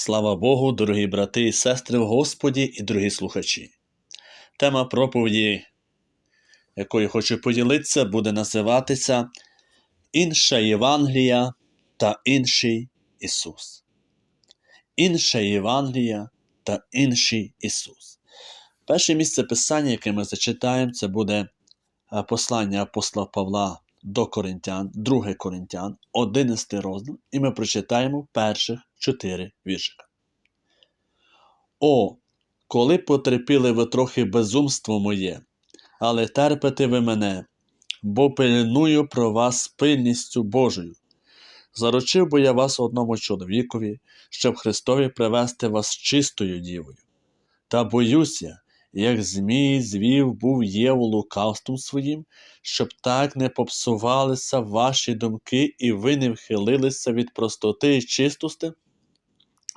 Слава Богу, дорогі брати і сестри в Господі і дорогі слухачі. Тема проповіді, якою хочу поділитися, буде називатися Інша Євангелія та інший Ісус. Інша Євангелія та інший Ісус. Перше місце Писання, яке ми зачитаємо, це буде е, послання апостола Павла до Коринтян, 2 Коринтян, 11 розділ, і ми прочитаємо перших чотири віршика. О, коли потерпіли ви трохи безумство моє, але терпите ви мене, бо пильную про вас пильністю Божою. Заручив би я вас одному чоловікові, щоб Христові привести вас чистою дівою. Та боюся, як Змій звів був Єву лукавством своїм, щоб так не попсувалися ваші думки, і ви не вхилилися від простоти і чистости,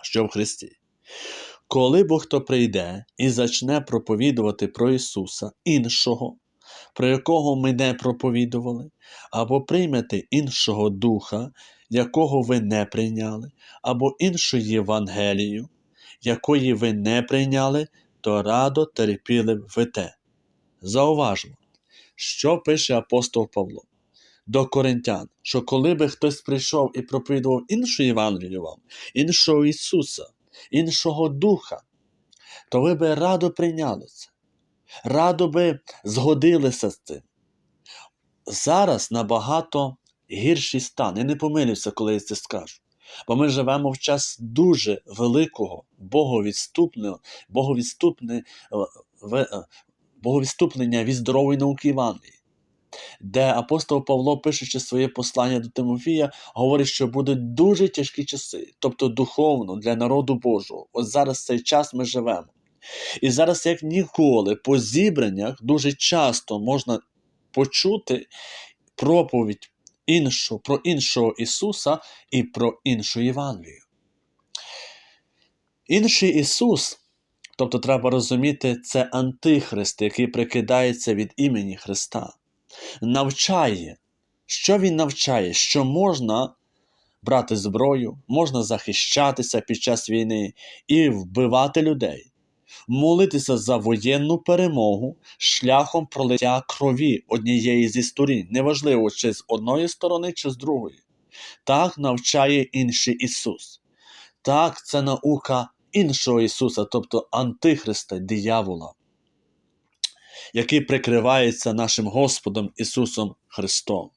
що в Христі. Коли бо хто прийде і зачне проповідувати про Ісуса іншого, про якого ми не проповідували, або приймете іншого духа, якого ви не прийняли, або іншу Євангелію, якої ви не прийняли, то радо терпіли б ви те. Зауважмо, що пише апостол Павло до коринтян, що коли би хтось прийшов і проповідував іншу Євангелію вам, іншого Ісуса, іншого Духа, то ви би радо прийняли це, радо би згодилися з цим. Зараз набагато гірший стан. Я не помилюся, коли я це скажу. Бо ми живемо в час дуже великого боговідступного, боговідступне, боговідступлення від здорової науки Івангелії, де апостол Павло, пишучи своє послання до Тимофія, говорить, що будуть дуже тяжкі часи, тобто духовно для народу Божого. От зараз цей час ми живемо. І зараз, як ніколи, по зібраннях дуже часто можна почути проповідь іншу, про іншого Ісуса і про іншу Євангелію. Інший Ісус, тобто треба розуміти, це Антихрист, який прикидається від імені Христа, навчає, що Він навчає, що можна брати зброю, можна захищатися під час війни і вбивати людей молитися за воєнну перемогу шляхом пролиття крові однієї зі сторін, неважливо, чи з одної сторони, чи з другої. Так навчає інший Ісус. Так, це наука іншого Ісуса, тобто Антихриста, диявола, який прикривається нашим Господом Ісусом Христом.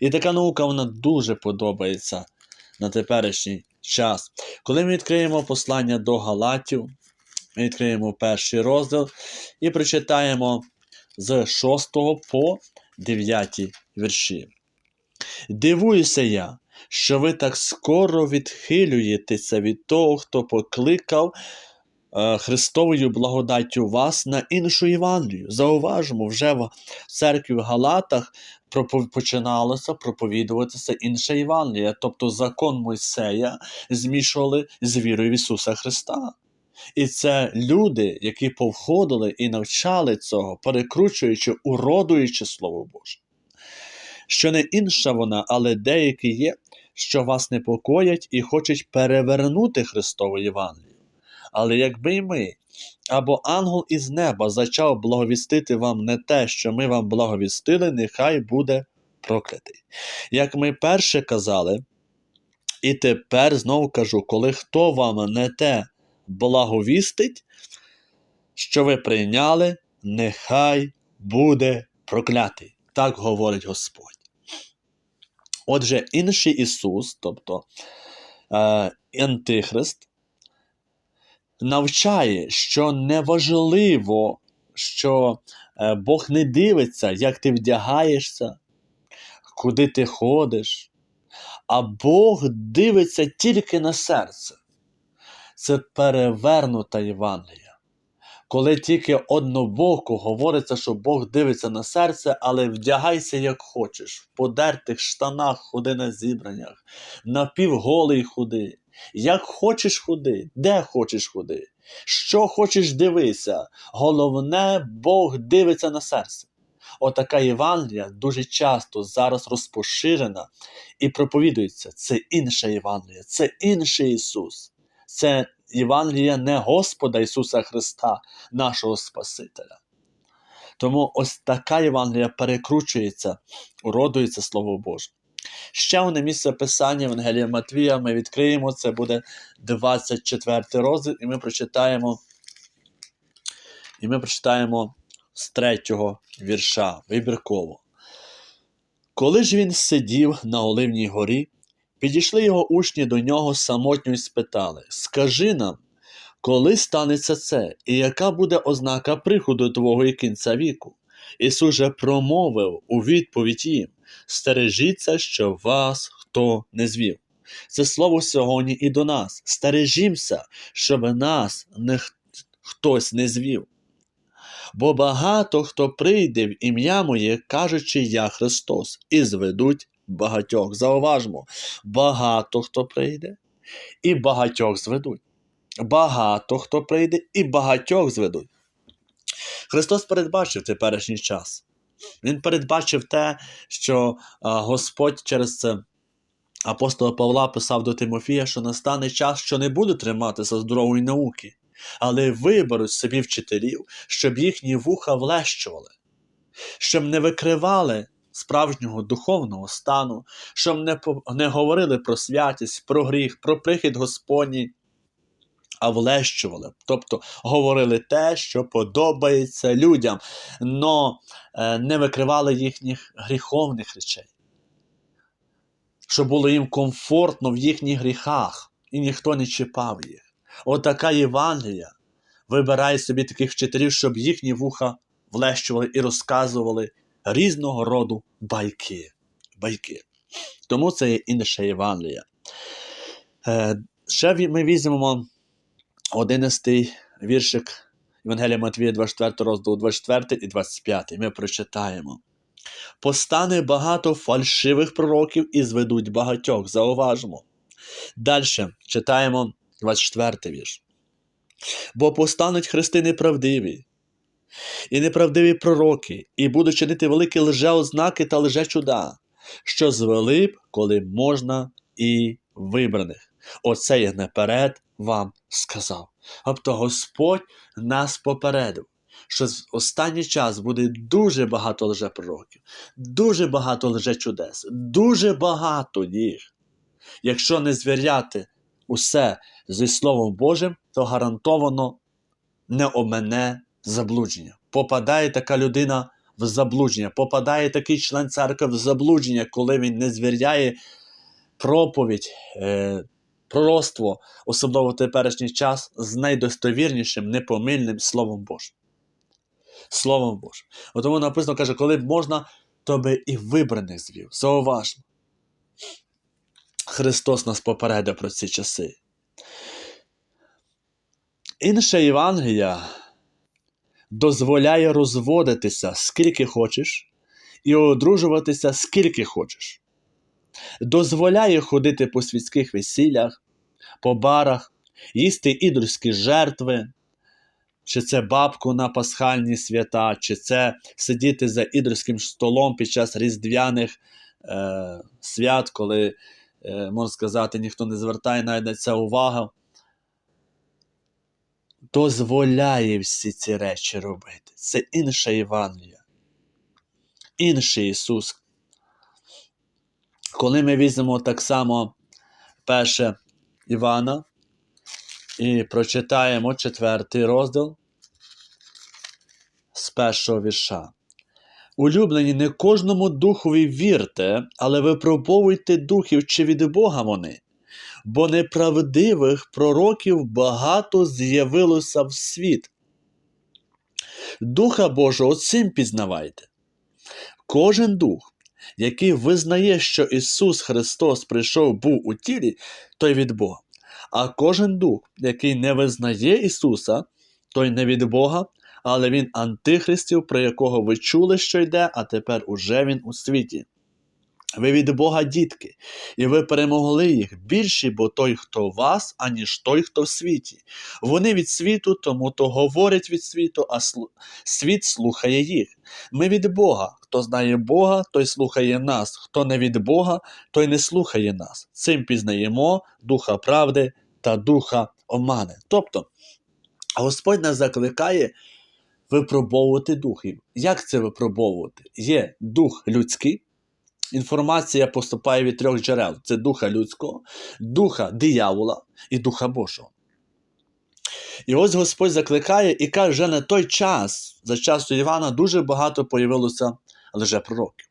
І така наука вона дуже подобається на теперішній час. Коли ми відкриємо послання до Галатів, ми відкриємо перший розділ і прочитаємо з 6 по 9 вірші. Дивуюся я, що ви так скоро відхилюєтеся від того, хто покликав Христовою благодаттю вас на іншу Євангелію. Зауважимо, вже в церкві в Галатах починалося проповідуватися інша Євангелія, тобто закон Мойсея змішували з вірою в Ісуса Христа. І це люди, які повходили і навчали цього, перекручуючи, уродуючи Слово Боже. Що не інша вона, але деякі є, що вас непокоять і хочуть перевернути Христову Євангелію. Але якби й ми, або ангел із неба зачав благовістити вам не те, що ми вам благовістили, нехай буде проклятий. Як ми перше казали, і тепер знову кажу, коли хто вам не те благовістить, що ви прийняли, нехай буде проклятий. Так говорить Господь. Отже, інший Ісус, тобто е, Антихрист, навчає, що неважливо, що е, Бог не дивиться, як ти вдягаєшся, куди ти ходиш, а Бог дивиться тільки на серце це перевернута Євангелія. Коли тільки однобоко говориться, що Бог дивиться на серце, але вдягайся, як хочеш, в подертих штанах ходи на зібраннях, напівголий ходи, як хочеш ходи, де хочеш ходи, що хочеш дивися. Головне, Бог дивиться на серце. Отака Євангелія дуже часто зараз розпоширена і проповідується. Це інша Євангелія, це інший Ісус це Євангелія не Господа Ісуса Христа, нашого Спасителя. Тому ось така Євангелія перекручується, уродується Слово Боже. Ще одне місце Писання Евангелія Матвія ми відкриємо, це буде 24 розділ, і ми прочитаємо, і ми прочитаємо з третього вірша вибірково. Коли ж він сидів на Оливній горі, підійшли його учні до нього самотньо й спитали: Скажи нам, коли станеться це, і яка буде ознака приходу Твого і кінця віку? Ісус же промовив у відповідь їм: Стережіться, що вас хто не звів. Це слово сьогодні і до нас. Стережімося, щоб нас не хтось не звів. Бо багато хто прийде в ім'я моє, кажучи я Христос, і зведуть багатьох. Зауважмо, багато хто прийде, і багатьох зведуть. Багато хто прийде, і багатьох зведуть. Христос передбачив теперішній час. Він передбачив те, що Господь через це апостола Павла писав до Тимофія, що настане час, що не буде триматися здорової науки, але виберуть собі вчителів, щоб їхні вуха влещували, щоб не викривали справжнього духовного стану, щоб не, не говорили про святість, про гріх, про прихід Господній, а влещували, тобто говорили те, що подобається людям, но е, не викривали їхніх гріховних речей, щоб було їм комфортно в їхніх гріхах, і ніхто не чіпав їх. Отака Євангелія вибирає собі таких вчителів, щоб їхні вуха влещували і розказували різного роду байки. байки. Тому це є інша Євангелія. Е, ще ми візьмемо 11 віршик Євангелія Матвія, 24 розділ, 24 і 25. Ми прочитаємо. Постане багато фальшивих пророків і зведуть багатьох. Зауважмо. Далі читаємо 24 вірш. Бо постануть хрести неправдиві, і неправдиві пророки, і будуть чинити великі лжеознаки та лжечуда, що звели б, коли можна, і вибраних. Оце я наперед вам сказав. Тобто Господь нас попередив, що в останній час буде дуже багато лжепророків, дуже багато лжечудес, дуже багато їх. Якщо не звіряти усе зі Словом Божим, то гарантовано не обмене заблудження. Попадає така людина в заблудження, попадає такий член церкви в заблудження, коли він не звіряє проповідь, е, пророцтво, особливо в теперішній час, з найдостовірнішим, непомильним Словом Божим. Словом Божим. От Тому написано, каже, коли б можна, то би і вибраних звів. Зауважмо. Христос нас попередив про ці часи. Інша Євангелія дозволяє розводитися скільки хочеш, і одружуватися скільки хочеш. Дозволяє ходити по світських весіллях, по барах, їсти ідольські жертви, чи це бабку на пасхальні свята, чи це сидіти за ідольським столом під час різдвяних е, свят, коли, е, можна сказати, ніхто не звертає навіть на це увагу. Дозволяє всі ці речі робити. Це інша Євангелія. Інший Ісус. Коли ми візьмемо так само перше Івана і прочитаємо четвертий розділ з першого вірша. Улюблені, не кожному духові вірте, але випробовуйте духів, чи від Бога вони, бо неправдивих пророків багато з'явилося в світ. Духа Божого цим пізнавайте. Кожен дух, який визнає, що Ісус Христос прийшов був у тілі, той від Бога. А кожен дух, який не визнає Ісуса, той не від Бога, але він антихристів, про якого ви чули, що йде, а тепер уже він у світі. Ви від Бога дітки, і ви перемогли їх більші, бо той, хто вас, аніж той, хто в світі. Вони від світу, тому то говорять від світу, а світ слухає їх. Ми від Бога. Хто знає Бога, той слухає нас. Хто не від Бога, той не слухає нас. Цим пізнаємо духа правди та духа омане. Тобто, Господь нас закликає випробовувати духів. Як це випробовувати? Є дух людський. Інформація поступає від трьох джерел: це духа людського, духа диявола і духа Божого. І ось Господь закликає і каже, вже на той час, за часу Івана, дуже багато появилося лжепророків.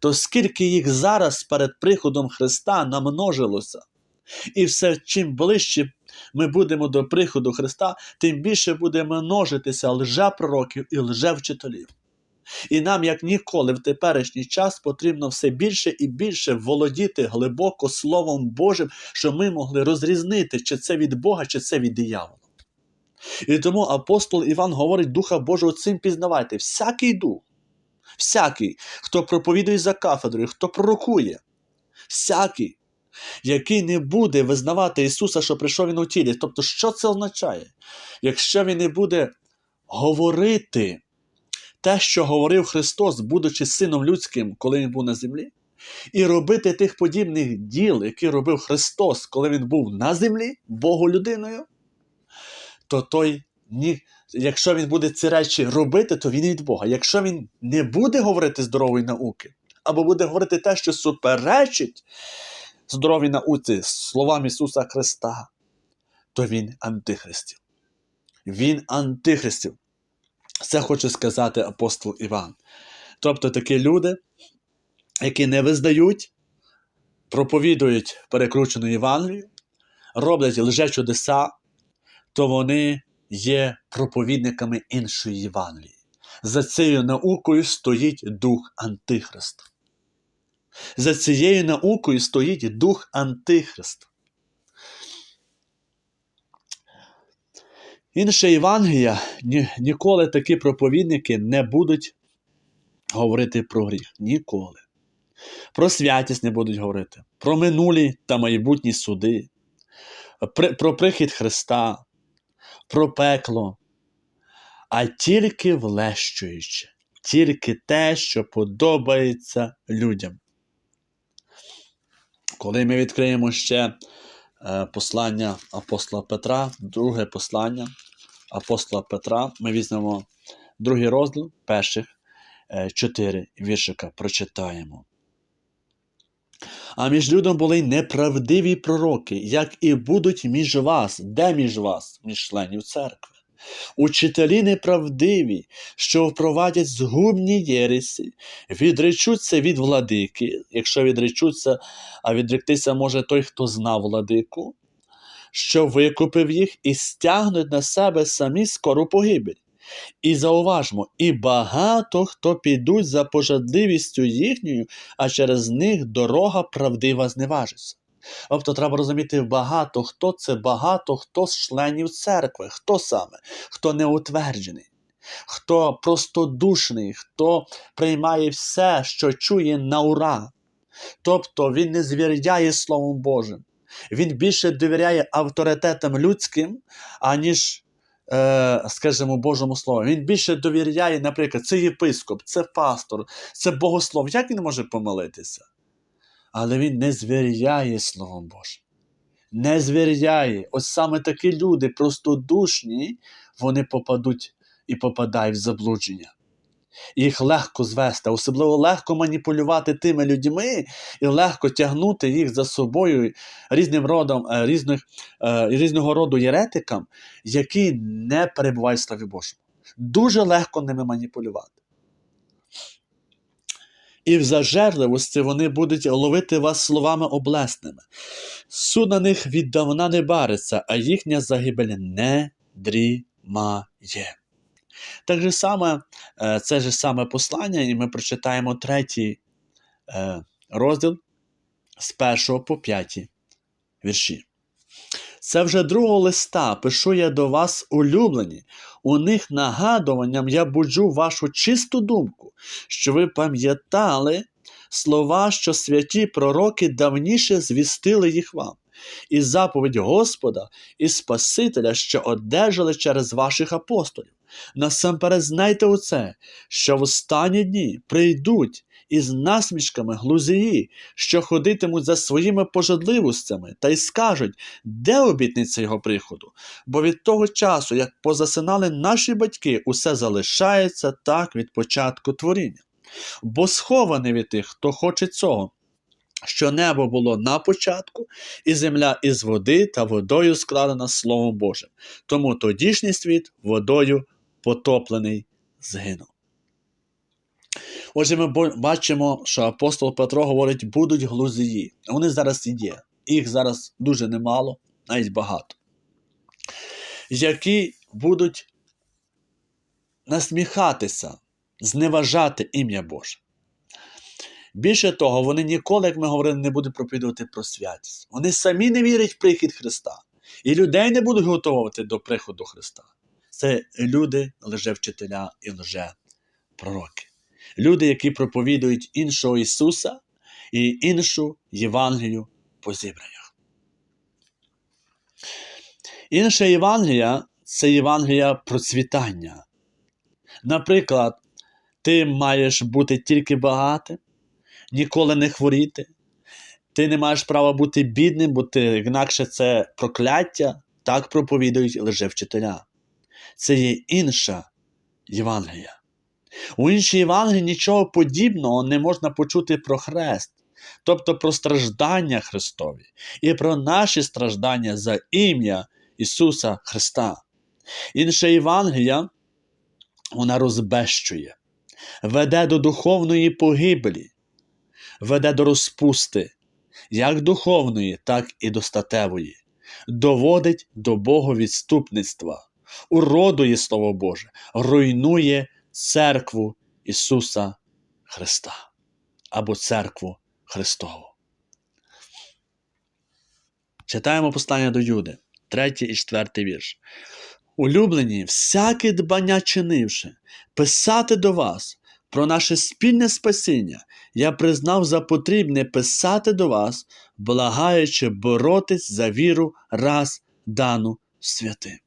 То скільки їх зараз перед приходом Христа намножилося, і все чим ближче ми будемо до приходу Христа, тим більше буде множитися лжепророків і лжевчителів. І нам, як ніколи, в теперішній час потрібно все більше і більше володіти глибоко Словом Божим, щоб ми могли розрізнити, чи це від Бога, чи це від диявола. І тому апостол Іван говорить Духа Божого цим пізнавайте. Всякий дух, всякий, хто проповідує за кафедрою, хто пророкує, всякий, який не буде визнавати Ісуса, що прийшов Він у тілі. Тобто, що це означає? Якщо він не буде говорити те, що говорив Христос, будучи сином людським, коли Він був на землі, і робити тих подібних діл, які робив Христос, коли Він був на землі, Богу людиною, то той ні. Якщо він буде ці речі робити, то він від Бога. Якщо він не буде говорити здорової науки, або буде говорити те, що суперечить здоровій науці словам Ісуса Христа, то він антихристів. Він антихристів. Це хоче сказати апостол Іван. Тобто такі люди, які не визнають, проповідують перекручену Євангелію, роблять лже-чудеса, то вони є проповідниками іншої Євангелії. За цією наукою стоїть дух Антихриста. За цією наукою стоїть дух Антихриста. Інша Євангелія, ні, ніколи такі проповідники не будуть говорити про гріх. Ніколи. Про святість не будуть говорити, про минулі та майбутні суди, про прихід Христа, про пекло, а тільки влещуючи, тільки те, що подобається людям. Коли ми відкриємо ще послання апостола Петра, друге послання апостола Петра, ми візьмемо другий розділ перших е, чотири віршика прочитаємо. А між людом були й неправдиві пророки, як і будуть між вас, де між вас, між членів церкви. Учителі неправдиві, що впровадять згубні єресі, відречуться від владики, якщо відречуться, а відректися може той, хто знав владику, що викупив їх і стягнуть на себе самі скору погибель. І зауважмо, і багато хто підуть за пожадливістю їхньою, а через них дорога правдива зневажиться. Тобто треба розуміти, багато хто це багато хто з членів церкви, хто саме, хто неутверджений, хто простодушний, хто приймає все, що чує на ура. Тобто він не звіряє Словом Божим. Він більше довіряє авторитетам людським, аніж е, скажімо, Божому Слову. Він більше довіряє, наприклад, це єпископ, це пастор, це богослов. Як він може помилитися? Але він не звіряє Словом Божим. Не звіряє. Ось саме такі люди, простодушні, вони попадуть і попадають в заблудження. Їх легко звести, особливо легко маніпулювати тими людьми і легко тягнути їх за собою різним родом, е, різних, е, різного роду єретикам, які не перебувають в славі Божому. Дуже легко ними маніпулювати. І в зажерливості вони будуть ловити вас словами облесними. Суд на них віддавна не бариться, а їхня загибель не дрімає. Так же саме, е, це ж саме послання, і ми прочитаємо третій е, розділ з першого по п'яті вірші. Це вже другого листа пишу я до вас, улюблені. У них нагадуванням я буджу вашу чисту думку, що ви пам'ятали слова, що святі пророки давніше звістили їх вам, і заповідь Господа і Спасителя, що одержали через ваших апостолів. Насамперед знайте оце, що в останні дні прийдуть із насмішками глузії, що ходитимуть за своїми пожадливостями, та й скажуть, де обітниця його приходу. Бо від того часу, як позасинали наші батьки, усе залишається так від початку творіння. Бо схований від тих, хто хоче цього. Що небо було на початку, і земля із води та водою складена Словом Божим. Тому тодішній світ водою потоплений згинув. Отже, ми бачимо, що апостол Петро говорить, будуть глузії. Вони зараз і є. Їх зараз дуже немало, навіть багато. Які будуть насміхатися, зневажати ім'я Боже. Більше того, вони ніколи, як ми говорили, не будуть проповідувати про святість. Вони самі не вірять в прихід Христа. І людей не будуть готувати до приходу Христа. Це люди, лжевчителя і лже-пророки. Люди, які проповідують іншого Ісуса і іншу Євангелію по зібраннях. Інша Євангелія це Євангелія процвітання. Наприклад, ти маєш бути тільки багатим, ніколи не хворіти. Ти не маєш права бути бідним, бо ти, інакше це прокляття, так проповідують лжевчителя. Це є інша Євангелія. У іншій Євангелії нічого подібного не можна почути про хрест, тобто про страждання Христові і про наші страждання за ім'я Ісуса Христа. Інша Євангелія вона розбещує, веде до духовної погибелі, веде до розпусти, як духовної, так і до статевої, доводить до боговідступництва, уродує Слово Боже, руйнує церкву Ісуса Христа або церкву Христову. Читаємо послання до Юди, третій і четвертий вірш. Улюблені, всяке дбання чинивши, писати до вас про наше спільне спасіння, я признав за потрібне писати до вас, благаючи боротись за віру раз дану святим.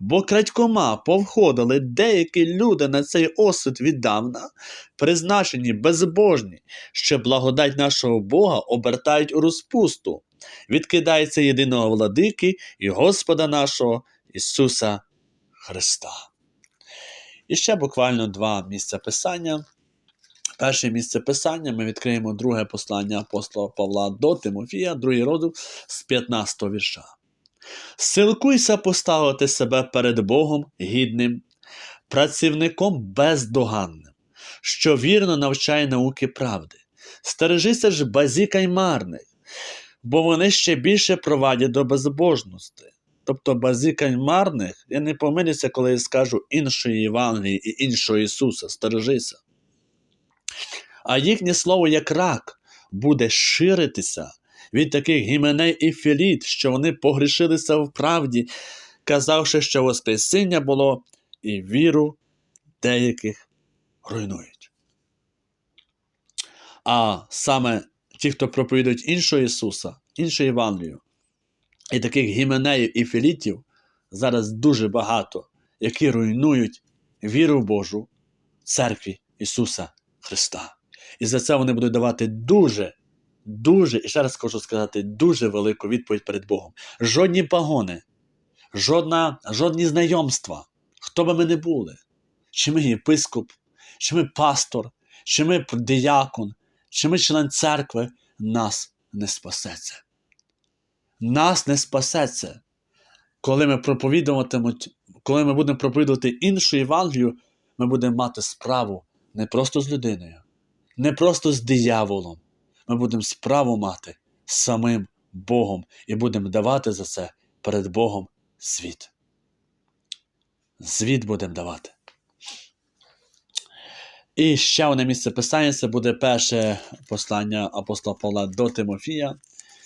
Бо крадькома повходили деякі люди на цей осуд віддавна, призначені безбожні, що благодать нашого Бога обертають у розпусту, відкидається єдиного владики і Господа нашого Ісуса Христа. І ще буквально два місця писання. Перше місце писання ми відкриємо друге послання апостола Павла до Тимофія, другий розділ з 15 вірша. Силкуйся поставити себе перед Богом гідним, працівником бездоганним, що вірно навчає науки правди. Стережися ж базікай марних, бо вони ще більше провадять до безбожності. Тобто базікань марних, я не помилюся, коли я скажу іншої Євангелії і іншого Ісуса, стережися. А їхнє слово, як рак, буде ширитися від таких гіменей і філіт, що вони погрішилися в правді, казавши, що Воскресіння було і віру деяких руйнують. А саме ті, хто проповідують іншого Ісуса, іншу Євангелію, і таких гіменеїв і філітів зараз дуже багато, які руйнують віру Божу в церкві Ісуса Христа. І за це вони будуть давати дуже, дуже, і ще раз хочу сказати, дуже велику відповідь перед Богом. Жодні пагони, жодна, жодні знайомства, хто би ми не були, чи ми єпископ, чи ми пастор, чи ми діякон, чи ми член церкви, нас не спасеться. Нас не спасеться. Коли ми проповідуватимуть, коли ми будемо проповідувати іншу Євангелію, ми будемо мати справу не просто з людиною, не просто з дияволом. Ми будемо справу мати з самим Богом і будемо давати за це перед Богом світ. Звіт будемо давати. І ще одне місце писання це буде перше послання апостола Павла до Тимофія.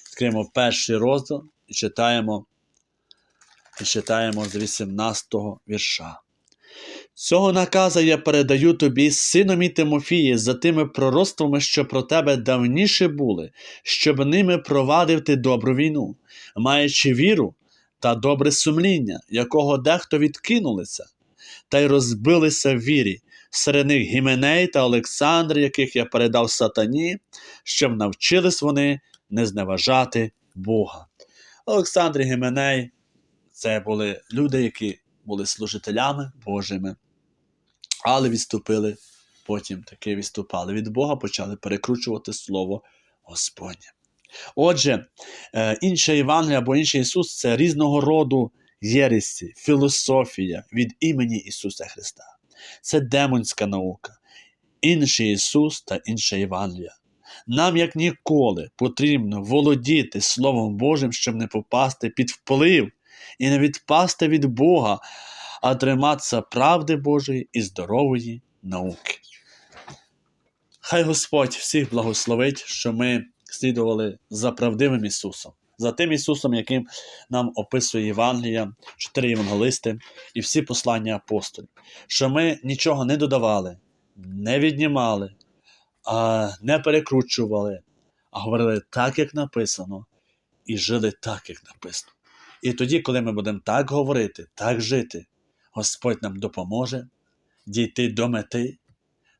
Відкриємо перший розділ і читаємо, і читаємо з 18-го вірша. Цього наказа я передаю тобі, сину мій Тимофії, за тими пророцтвами, що про тебе давніше були, щоб ними провадив ти добру війну, маючи віру та добре сумління, якого дехто відкинулися, та й розбилися в вірі, серед них Гіменей та Олександр, яких я передав сатані, щоб навчились вони не зневажати Бога. Олександр і Гіменей це були люди, які були служителями Божими, але відступили, потім таки відступали від Бога, почали перекручувати Слово Господнє. Отже, е, інше Євангелія або інший Ісус це різного роду єресі, філософія від імені Ісуса Христа. Це демонська наука, інший Ісус та інша Євангелія. Нам, як ніколи, потрібно володіти Словом Божим, щоб не попасти під вплив і не відпасти від Бога, а триматися правди Божої і здорової науки. Хай Господь всіх благословить, що ми слідували за правдивим Ісусом, за тим Ісусом, яким нам описує Євангелія, чотири євангелисти і всі послання апостолів, що ми нічого не додавали, не віднімали, не перекручували, а говорили так, як написано, і жили так, як написано. І тоді, коли ми будемо так говорити, так жити, Господь нам допоможе дійти до мети,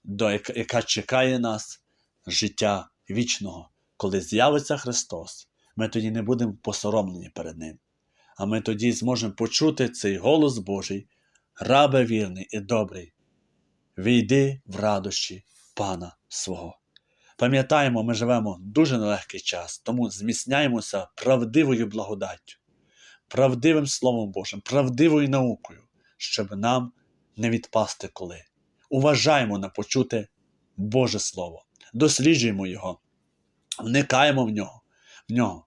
до яка, чекає нас життя вічного. Коли з'явиться Христос, ми тоді не будемо посоромлені перед Ним. А ми тоді зможемо почути цей голос Божий, рабе вірний і добрий. Війди в радощі Пана свого. Пам'ятаємо, ми живемо дуже нелегкий час, тому зміцняємося правдивою благодаттю, правдивим Словом Божим, правдивою наукою, щоб нам не відпасти коли. Уважаємо на почуте Боже Слово, досліджуємо його, вникаємо в нього, в нього.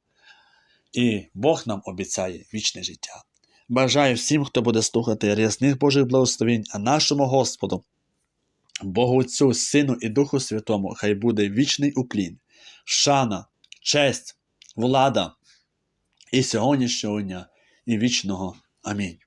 І Бог нам обіцяє вічне життя. Бажаю всім, хто буде слухати рясних Божих благословень, а нашому Господу, Богу Отцю, Сину і Духу Святому, хай буде вічний уклін, шана, честь, влада і сьогоднішнього дня, і вічного. Амінь.